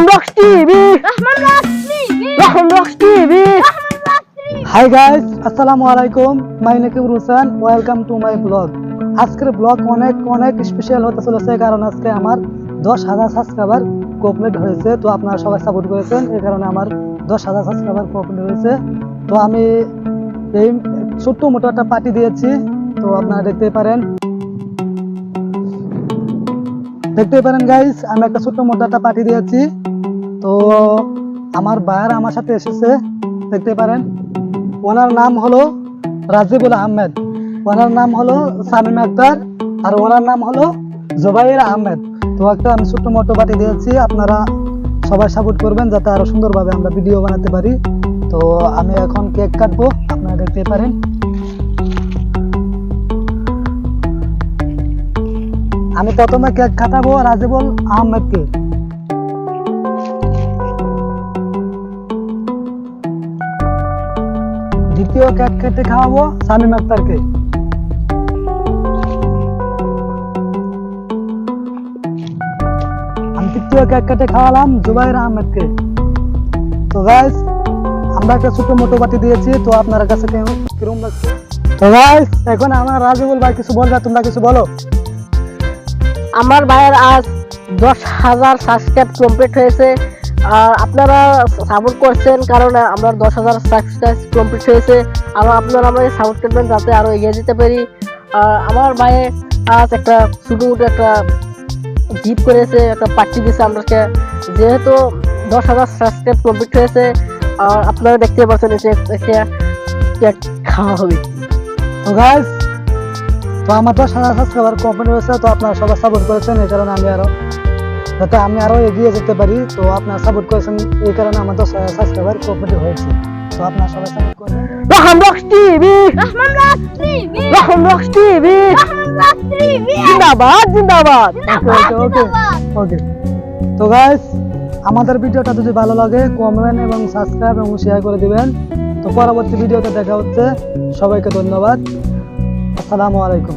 Rahman rocks TV. Rahman Raj TV. Rahman rocks TV. Hi guys আসসালামু আলাইকুম। My Nakib Rusan welcome to my blog আজকের blog অনেক অনেক special হতে চলেছে কারণ আজকে আমার দশ হাজার সাবস্ক্রাইবার কমপ্লিট হয়েছে। তো আপনারা সবাই সাপোর্ট করেছেন এই কারণে আমার দশ হাজার সাবস্ক্রাইবার কমপ্লিট হয়েছে। তো আমি এই ছোট্ট মোটো একটা পার্টি দিয়েছি। তো আপনারা দেখতে পারেন। দেখতে পারেন গাইস আমি একটা ছোট্ট মোটো একটা পার্টি দিয়েছি। তো আমার ভাইয়ার আমার সাথে এসেছে, দেখতে পারেন। ওনার নাম হলো রাজিবুল আহমেদ। ওনার নাম হলো সামিম আক্তার আর ওনার নাম হলো জোবাইর আহমেদ। তো একটা আমি ছোট্ট মোটো পার্টি দিয়েছি, আপনারা সবাই সাপোর্ট করবেন যাতে আরও সুন্দরভাবে আমরা ভিডিও বানাতে পারি। তো আমি এখন কেক কাটবো, আপনারা দেখতে পারেন। আমি প্রথমে কেক কাটাবো রাজিবুল আহমেদকে। দ্বিতীয় কেক কেটে খাওয়াবো সামিম আক্তারকে। তৃতীয় কেক কেটে খাওয়ালাম জুবাইর আহমেদকে। তো গাইস আমরা একটা ছোট মোটো বাটি দিয়েছি, তো আপনার কাছে কিরম লাগছে? তো গাইস এখন আমার রাজুবুল ভাই কিছু বলবে, তোমরা কিছু বলো? আমার ভাইয়ের আজ দশ হাজার সাবস্ক্রাইব কমপ্লিট হয়েছে। আর আপনারা সাপোর্ট করছেন কারণ আমরা দশ হাজার সাবস্ক্রাইব কমপ্লিট হয়েছে আর আপনারা আমাকে সাপোর্ট করবেন যাতে আরও এগিয়ে যেতে পারি। আমার ভাইয়ে আজ একটা ছোটো একটা গিফট করেছে, একটা পার্টি দিয়েছে আমাকে যেহেতু দশ হাজার সাবস্ক্রাইব কমপ্লিট হয়েছে, আর আপনারা দেখতে পাচ্ছেন একটা খাওয়া হবে। তো গাইস তো আমার দশ হাজার সাবস্ক্রাইবার কমপ্লিট হয়েছে, তো আপনারা সবাই সাপোর্ট করেছেন, এই কারণে আমি আরও যাতে আমি আরও এগিয়ে যেতে পারি। তো আপনার সাপোর্ট করেছেন এই কারণে আমার দশ সাবস্ক্রাইবার কমপ্লিট হয়েছে। তো আপনার সবাই সাপোর্ট করবেন Rahman rocks TV! Rahman TV! Rocks TV! Rahman Raj TV! জিন্দাবাদ জিন্দাবাদ! ওকে ওকে ওকে তো গাইস আমাদের ভিডিওটা যদি ভালো লাগে কমেন্ট এবং সাবস্ক্রাইব এবং শেয়ার করে দিবেন। তো পরবর্তী ভিডিওতে দেখা হচ্ছে। সবাইকে ধন্যবাদ। আসসালামু আলাইকুম।